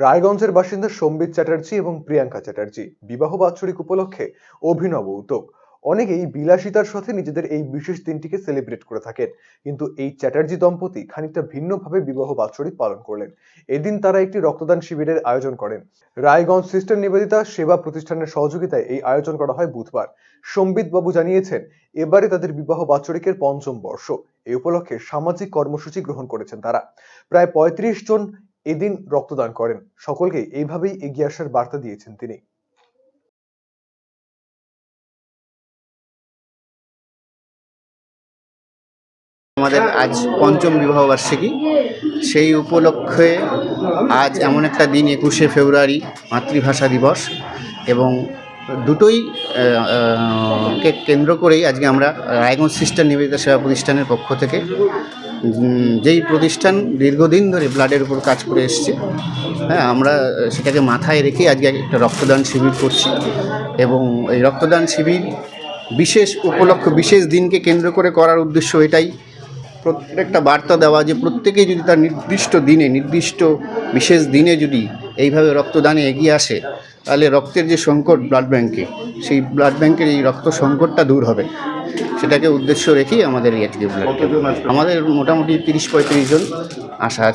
রায়গঞ্জের বাসিন্দা সম্বিত চ্যাটার্জি এবং প্রিয়াঙ্কা চ্যাটার্জি বিবাহ বাৎসরিক উপলক্ষে অভিনব উদ্যোগ। অনেকেই বিলাসিতার সাথে নিজেদের এই বিশেষ দিনটিকে সেলিব্রেট করে থাকেন। কিন্তু এই চ্যাটার্জি দম্পতি খানিকটা ভিন্নভাবে বিবাহ বাৎসরিক পালন করলেন। এদিন তারা একটি রক্তদান শিবিরের আয়োজন করেন। রায়গঞ্জ সিস্টার নিবেদিতা সেবা প্রতিষ্ঠানের সহযোগিতায় এই আয়োজন করা হয় বুধবার। সম্বিত বাবু জানিয়েছেন, এবারে তাদের বিবাহ বাৎসরিকের পঞ্চম বর্ষ। এই উপলক্ষে সামাজিক কর্মসূচি গ্রহণ করেছেন তারা। প্রায় পঁয়ত্রিশ জন এদিন রক্তদান করেন। সকলকে এইভাবেই এগিয়ে আসার বার্তা দিয়েছেন তিনি। আমাদের আজ পঞ্চম বিবাহ বার্ষিকী। সেই উপলক্ষে আজ এমন একটা দিন, একুশে ফেব্রুয়ারি, মাতৃভাষা দিবস এবং দুটোই কে কেন্দ্র করেই আজকে আমরা রায়গঞ্জ সিস্টার নিবেদিতা সেবা প্রতিষ্ঠানের পক্ষ থেকে যেই প্রতিষ্ঠান দীর্ঘদিন ধরে ব্লাডের উপর কাজ করে এসছে হ্যাঁ আমরা সেটাকে মাথায় রেখে আজকে একটা রক্তদান শিবির করছি এবং এই রক্তদান শিবির বিশেষ উপলক্ষ, বিশেষ দিনকে কেন্দ্র করে করার উদ্দেশ্য এটাই। প্রত্যেকটা বার্তা দেওয়া যে প্রত্যেকেই যদি তার নির্দিষ্ট দিনে, নির্দিষ্ট বিশেষ দিনে যদি এইভাবে রক্তদানে এগিয়ে আসে তাহলে রক্তের যে সংকট ব্লাড ব্যাঙ্কে সেই ব্লাড ব্যাঙ্কের এই রক্ত সংকটটা দূর হবে। সেটাকে উদ্দেশ্য রেখেই আমাদের এই আজকে আমাদের মোটামুটি তিরিশ পঁয়ত্রিশ জন আশা আছে।